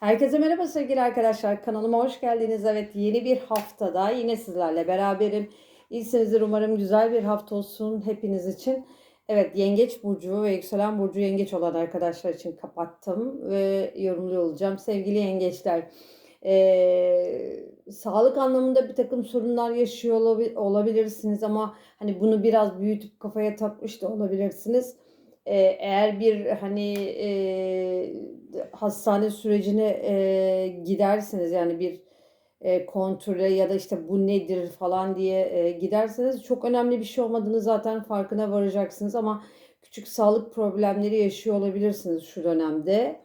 Herkese merhaba sevgili arkadaşlar. Kanalıma hoş geldiniz. Evet yeni bir haftada yine sizlerle beraberim. İyisinizdir umarım güzel bir hafta olsun hepiniz için. Evet Yengeç Burcu ve Yükselen Burcu Yengeç olan arkadaşlar için kapattım ve yorumluyor olacağım. Sevgili Yengeçler eee, sağlık anlamında bir takım sorunlar yaşıyor olabi- olabilirsiniz ama hani bunu biraz büyütüp kafaya takmış da olabilirsiniz. Eee, eğer bir hani eee, hastane sürecine eee, giderseniz yani bir eee, kontrole ya da işte bu nedir falan diye eee, giderseniz çok önemli bir şey olmadığını zaten farkına varacaksınız ama küçük sağlık problemleri yaşıyor olabilirsiniz şu dönemde.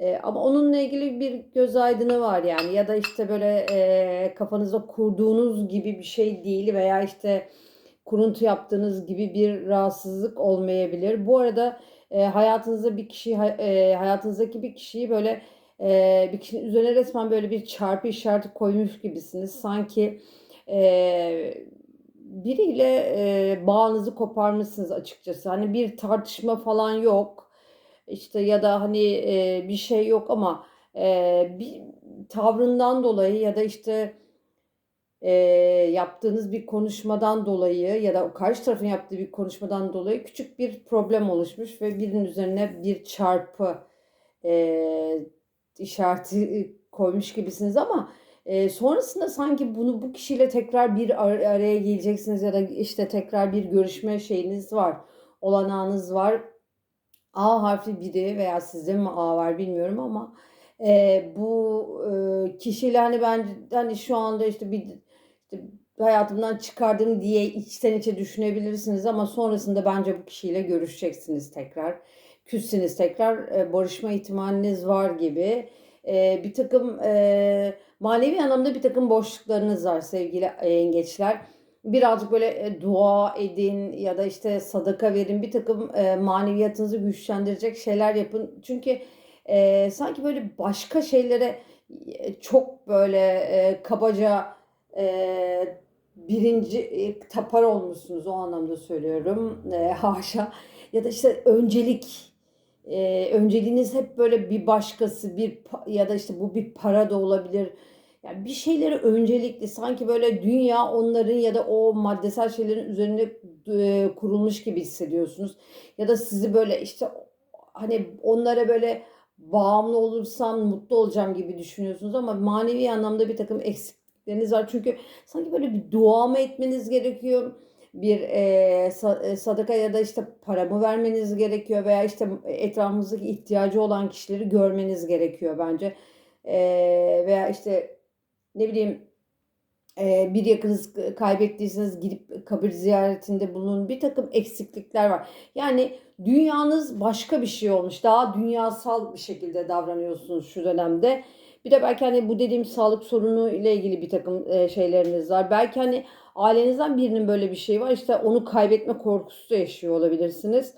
Eee, ama onunla ilgili bir göz aydını var yani ya da işte böyle eee, kafanızda kurduğunuz gibi bir şey değil veya işte kuruntu yaptığınız gibi bir rahatsızlık olmayabilir. Bu arada e, hayatınızda bir kişi e, hayatınızdaki bir kişiyi böyle e, bir kişinin üzerine resmen böyle bir çarpı işareti koymuş gibisiniz. Sanki e, biriyle e, bağınızı koparmışsınız açıkçası. Hani bir tartışma falan yok. İşte ya da hani e, bir şey yok ama e, bir tavrından dolayı ya da işte e, yaptığınız bir konuşmadan dolayı ya da karşı tarafın yaptığı bir konuşmadan dolayı küçük bir problem oluşmuş ve birinin üzerine bir çarpı e, işareti koymuş gibisiniz ama e, sonrasında sanki bunu bu kişiyle tekrar bir ar- araya geleceksiniz ya da işte tekrar bir görüşme şeyiniz var, olanağınız var. A harfli biri veya sizde mi A var bilmiyorum ama e, bu e, kişiyle hani ben hani şu anda işte bir işte hayatımdan çıkardım diye içten içe düşünebilirsiniz ama sonrasında bence bu kişiyle görüşeceksiniz tekrar. Küssünüz tekrar e, barışma ihtimaliniz var gibi. E, bir takım e, manevi anlamda bir takım boşluklarınız var sevgili e, yengeçler. Birazcık böyle e, dua edin ya da işte sadaka verin. Bir takım e, maneviyatınızı güçlendirecek şeyler yapın. Çünkü e, sanki böyle başka şeylere e, çok böyle e, kabaca e, birinci e, tapar olmuşsunuz o anlamda söylüyorum. E, haşa. Ya da işte öncelik e, önceliğiniz hep böyle bir başkası bir ya da işte bu bir para da olabilir. Yani bir şeyleri öncelikli sanki böyle dünya onların ya da o maddesel şeylerin üzerinde e, kurulmuş gibi hissediyorsunuz. Ya da sizi böyle işte hani onlara böyle bağımlı olursam mutlu olacağım gibi düşünüyorsunuz ama manevi anlamda bir takım eksiklikleriniz var. Çünkü sanki böyle bir dua mı etmeniz gerekiyor? Bir e, e, sadaka ya da işte para mı vermeniz gerekiyor veya işte etrafınızdaki ihtiyacı olan kişileri görmeniz gerekiyor bence. E, veya işte ne bileyim e, bir yakınız kaybettiyseniz gidip kabir ziyaretinde bulunun. Bir takım eksiklikler var. Yani dünyanız başka bir şey olmuş. Daha dünyasal bir şekilde davranıyorsunuz şu dönemde. Bir de belki hani bu dediğim sağlık sorunu ile ilgili bir takım e, şeyleriniz var. Belki hani ailenizden birinin böyle bir şey var. İşte onu kaybetme korkusu da yaşıyor olabilirsiniz.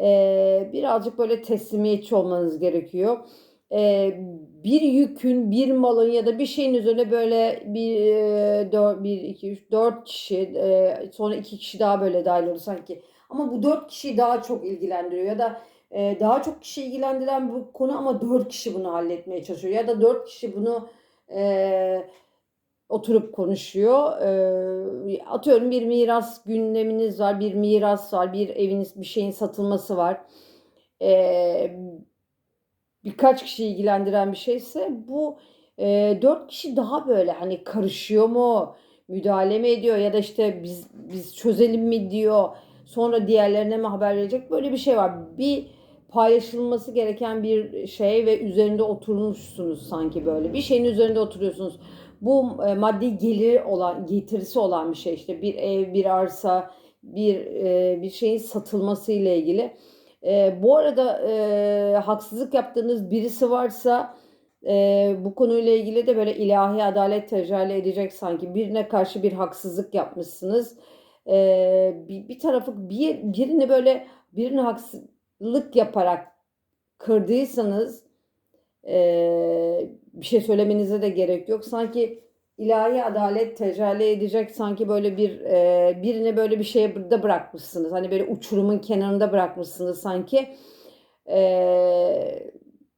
E, birazcık böyle teslimiyetçi olmanız gerekiyor e, bir yükün, bir malın ya da bir şeyin üzerine böyle bir, e, dört, bir iki, üç, dört kişi, e, sonra iki kişi daha böyle dahil olur sanki. Ama bu dört kişiyi daha çok ilgilendiriyor ya da e, daha çok kişi ilgilendiren bu konu ama dört kişi bunu halletmeye çalışıyor ya da dört kişi bunu e, oturup konuşuyor. E, atıyorum bir miras gündeminiz var, bir miras var, bir eviniz, bir şeyin satılması var. E, birkaç kişi ilgilendiren bir şeyse bu e, dört kişi daha böyle hani karışıyor mu, müdahale mi ediyor ya da işte biz biz çözelim mi diyor. Sonra diğerlerine mi haber verecek? Böyle bir şey var. Bir paylaşılması gereken bir şey ve üzerinde oturmuşsunuz sanki böyle. Bir şeyin üzerinde oturuyorsunuz. Bu e, maddi gelir olan, getirisi olan bir şey işte bir ev, bir arsa, bir e, bir şeyin satılması ile ilgili. E, bu arada e, haksızlık yaptığınız birisi varsa e, bu konuyla ilgili de böyle ilahi adalet tecelli edecek sanki. Birine karşı bir haksızlık yapmışsınız. E, bir, bir tarafı bir, birini böyle birine haksızlık yaparak kırdıysanız e, bir şey söylemenize de gerek yok. Sanki ilahi adalet tecelli edecek sanki böyle bir e, birini böyle bir şeye de bırakmışsınız. Hani böyle uçurumun kenarında bırakmışsınız sanki. E,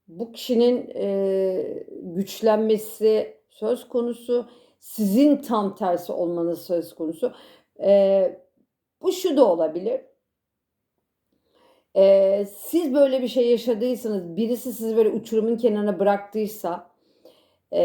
bu kişinin e, güçlenmesi söz konusu. Sizin tam tersi olmanız söz konusu. E, bu şu da olabilir. E, siz böyle bir şey yaşadıysanız, birisi sizi böyle uçurumun kenarına bıraktıysa e,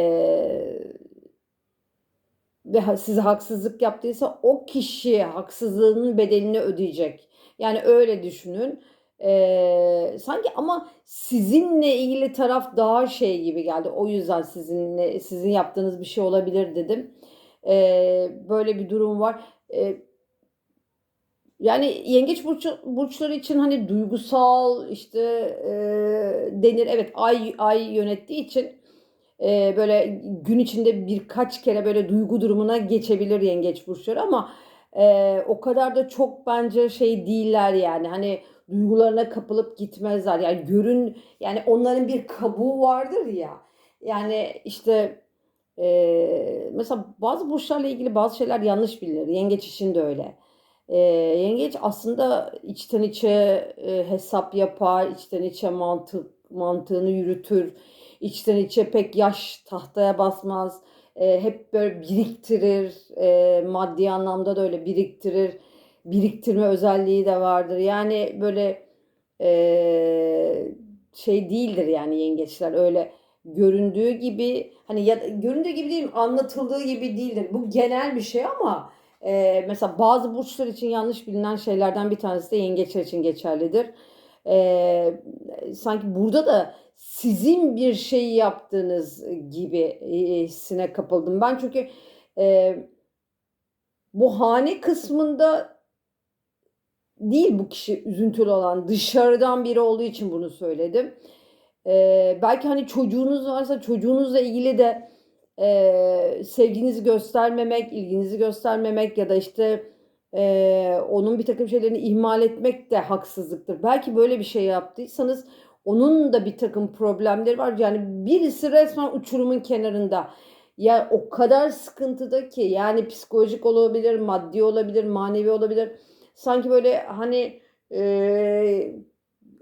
ve size haksızlık yaptıysa o kişi haksızlığının bedelini ödeyecek. Yani öyle düşünün. Ee, sanki ama sizinle ilgili taraf daha şey gibi geldi. O yüzden sizinle sizin yaptığınız bir şey olabilir dedim. Ee, böyle bir durum var. Ee, yani yengeç burç, burçları için hani duygusal işte e, denir. Evet ay ay yönettiği için e, böyle gün içinde birkaç kere böyle duygu durumuna geçebilir yengeç burçları ama e, o kadar da çok bence şey değiller yani. Hani duygularına kapılıp gitmezler. Yani görün yani onların bir kabuğu vardır ya. Yani işte e, mesela bazı burçlarla ilgili bazı şeyler yanlış bilinir yengeç için de öyle e, yengeç aslında içten içe e, hesap yapar içten içe mantık mantığını yürütür içten içe pek yaş tahtaya basmaz. E, hep böyle biriktirir. E, maddi anlamda da öyle biriktirir. Biriktirme özelliği de vardır. Yani böyle e, şey değildir yani yengeçler öyle göründüğü gibi hani ya göründüğü gibi değil anlatıldığı gibi değildir. Bu genel bir şey ama e, mesela bazı burçlar için yanlış bilinen şeylerden bir tanesi de yengeçler için geçerlidir. E, sanki burada da sizin bir şey yaptığınız gibi hissine kapıldım. Ben çünkü e, bu hane kısmında değil bu kişi üzüntülü olan dışarıdan biri olduğu için bunu söyledim. E, belki hani çocuğunuz varsa çocuğunuzla ilgili de e, sevginizi göstermemek, ilginizi göstermemek ya da işte e, onun bir takım şeylerini ihmal etmek de haksızlıktır. Belki böyle bir şey yaptıysanız onun da bir takım problemleri var. Yani birisi resmen uçurumun kenarında. Ya o kadar sıkıntıda ki yani psikolojik olabilir, maddi olabilir, manevi olabilir. Sanki böyle hani e,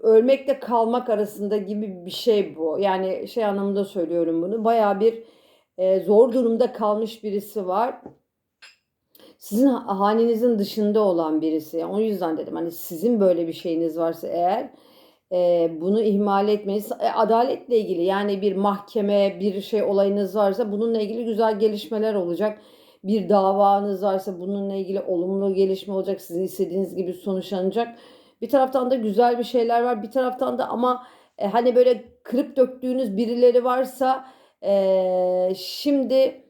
ölmekle kalmak arasında gibi bir şey bu. Yani şey anlamında söylüyorum bunu. Baya bir e, zor durumda kalmış birisi var. Sizin hanenizin dışında olan birisi. Yani o yüzden dedim hani sizin böyle bir şeyiniz varsa eğer e, bunu ihmal etmeyiz. E, adaletle ilgili yani bir mahkeme bir şey olayınız varsa bununla ilgili güzel gelişmeler olacak. Bir davanız varsa bununla ilgili olumlu gelişme olacak. Sizin istediğiniz gibi sonuçlanacak. Bir taraftan da güzel bir şeyler var. Bir taraftan da ama e, hani böyle kırıp döktüğünüz birileri varsa e, şimdi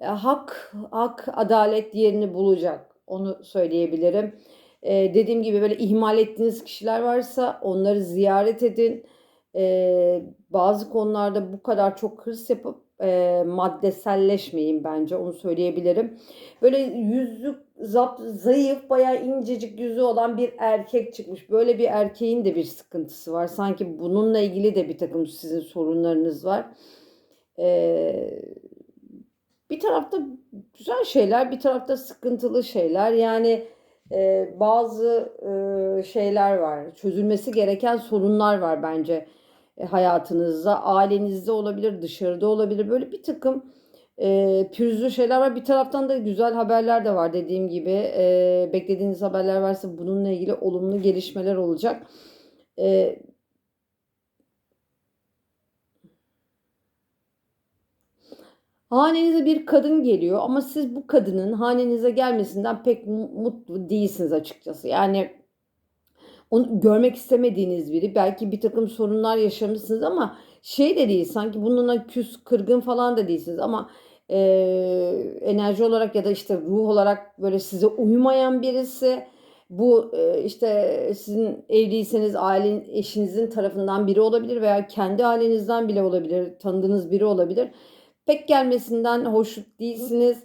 e, hak hak adalet yerini bulacak. Onu söyleyebilirim. Ee, dediğim gibi böyle ihmal ettiğiniz kişiler varsa onları ziyaret edin. Ee, bazı konularda bu kadar çok hırs yapıp e, maddeselleşmeyin bence onu söyleyebilirim. Böyle yüzü zap, zayıf bayağı incecik yüzü olan bir erkek çıkmış. Böyle bir erkeğin de bir sıkıntısı var. Sanki bununla ilgili de bir takım sizin sorunlarınız var. Ee, bir tarafta güzel şeyler bir tarafta sıkıntılı şeyler yani e, bazı e, şeyler var. Çözülmesi gereken sorunlar var bence hayatınızda. Ailenizde olabilir, dışarıda olabilir. Böyle bir takım e, pürüzlü şeyler var. Bir taraftan da güzel haberler de var dediğim gibi. E, beklediğiniz haberler varsa bununla ilgili olumlu gelişmeler olacak. E, Hanenize bir kadın geliyor ama siz bu kadının hanenize gelmesinden pek mutlu değilsiniz açıkçası. Yani onu görmek istemediğiniz biri. Belki bir takım sorunlar yaşamışsınız ama şey de değil sanki bununla küs kırgın falan da değilsiniz ama e, enerji olarak ya da işte ruh olarak böyle size uymayan birisi bu e, işte sizin evliyseniz ailen eşinizin tarafından biri olabilir veya kendi ailenizden bile olabilir tanıdığınız biri olabilir pek gelmesinden hoş değilsiniz.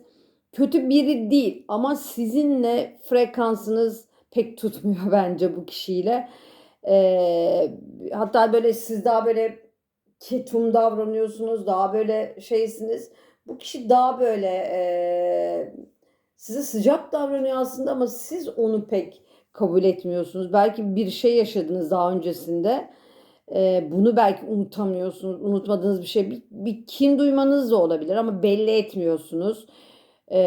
Kötü biri değil ama sizinle frekansınız pek tutmuyor bence bu kişiyle. Ee, hatta böyle siz daha böyle ketum davranıyorsunuz, daha böyle şeysiniz. Bu kişi daha böyle e, size sıcak davranıyor aslında ama siz onu pek kabul etmiyorsunuz. Belki bir şey yaşadınız daha öncesinde E, bunu belki unutamıyorsunuz. Unutmadığınız bir şey. Bir, bir kin duymanız da olabilir ama belli etmiyorsunuz. E,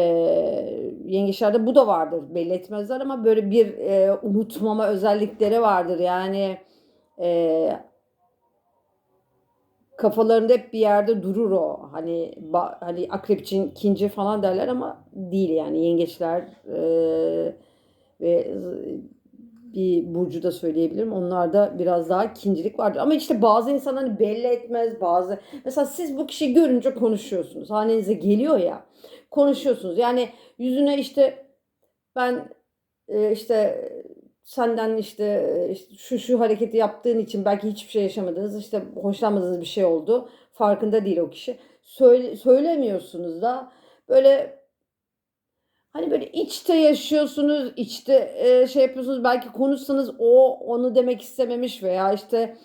yengeçlerde bu da vardır. Belli etmezler ama böyle bir e, unutmama özellikleri vardır. Yani e, kafalarında hep bir yerde durur o. Hani ba, hani akrep için ikinci falan derler ama değil yani yengeçler e, ve bir burcu da söyleyebilirim. Onlarda biraz daha kincilik vardır. Ama işte bazı insan hani belli etmez bazı. Mesela siz bu kişiyi görünce konuşuyorsunuz. Hanenize geliyor ya. Konuşuyorsunuz. Yani yüzüne işte ben e, işte senden işte, e, işte şu şu hareketi yaptığın için belki hiçbir şey yaşamadınız. işte hoşlanmadığınız bir şey oldu. Farkında değil o kişi. Söyle, söylemiyorsunuz da böyle hani böyle içte yaşıyorsunuz, içte e, şey yapıyorsunuz. Belki konuşsanız o onu demek istememiş veya işte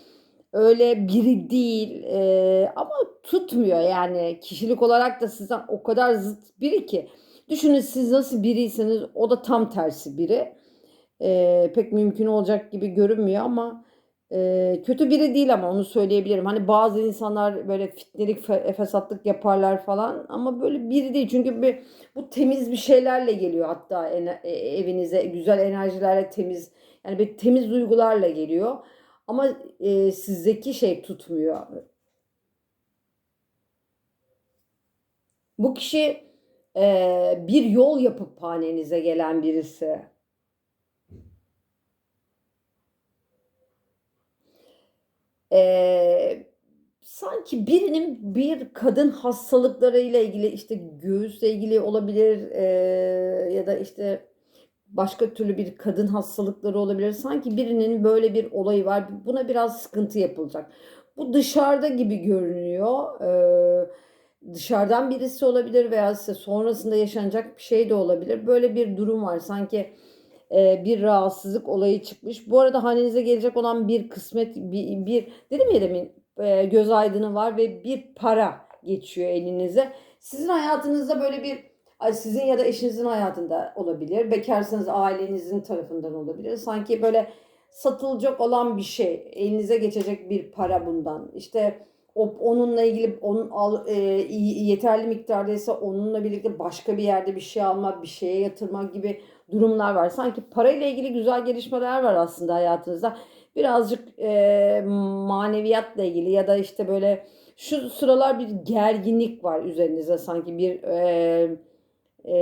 öyle biri değil e, ama tutmuyor yani kişilik olarak da sizden o kadar zıt biri ki. Düşünün siz nasıl biriyseniz o da tam tersi biri e, pek mümkün olacak gibi görünmüyor ama e, kötü biri değil ama onu söyleyebilirim. Hani bazı insanlar böyle fitnelik, fesatlık yaparlar falan ama böyle biri değil. Çünkü bir, bu temiz bir şeylerle geliyor hatta en, e, evinize güzel enerjilerle temiz yani bir temiz duygularla geliyor. Ama e, sizdeki şey tutmuyor. Bu kişi e, bir yol yapıp hanenize gelen birisi. Eee, sanki birinin bir kadın hastalıklarıyla ilgili işte göğüsle ilgili olabilir eee, ya da işte başka türlü bir kadın hastalıkları olabilir. Sanki birinin böyle bir olayı var. Buna biraz sıkıntı yapılacak. Bu dışarıda gibi görünüyor. Eee, dışarıdan birisi olabilir veya size sonrasında yaşanacak bir şey de olabilir. Böyle bir durum var. Sanki e, bir rahatsızlık olayı çıkmış. Bu arada hanenize gelecek olan bir kısmet bir, bir dedim ya demin e, göz aydını var ve bir para geçiyor elinize. Sizin hayatınızda böyle bir sizin ya da eşinizin hayatında olabilir. Bekarsanız ailenizin tarafından olabilir. Sanki böyle satılacak olan bir şey, elinize geçecek bir para bundan. İşte o, onunla ilgili onun al, e, yeterli miktardaysa onunla birlikte başka bir yerde bir şey alma, bir şeye yatırma gibi durumlar var. Sanki parayla ilgili güzel gelişmeler var aslında hayatınızda. Birazcık e, maneviyatla ilgili ya da işte böyle şu sıralar bir gerginlik var üzerinize sanki bir e, e,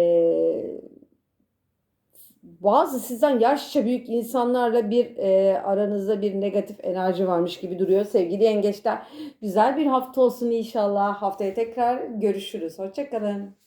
bazı sizden yaşça büyük insanlarla bir e, aranızda bir negatif enerji varmış gibi duruyor sevgili yengeçler. Güzel bir hafta olsun inşallah. Haftaya tekrar görüşürüz. Hoşçakalın.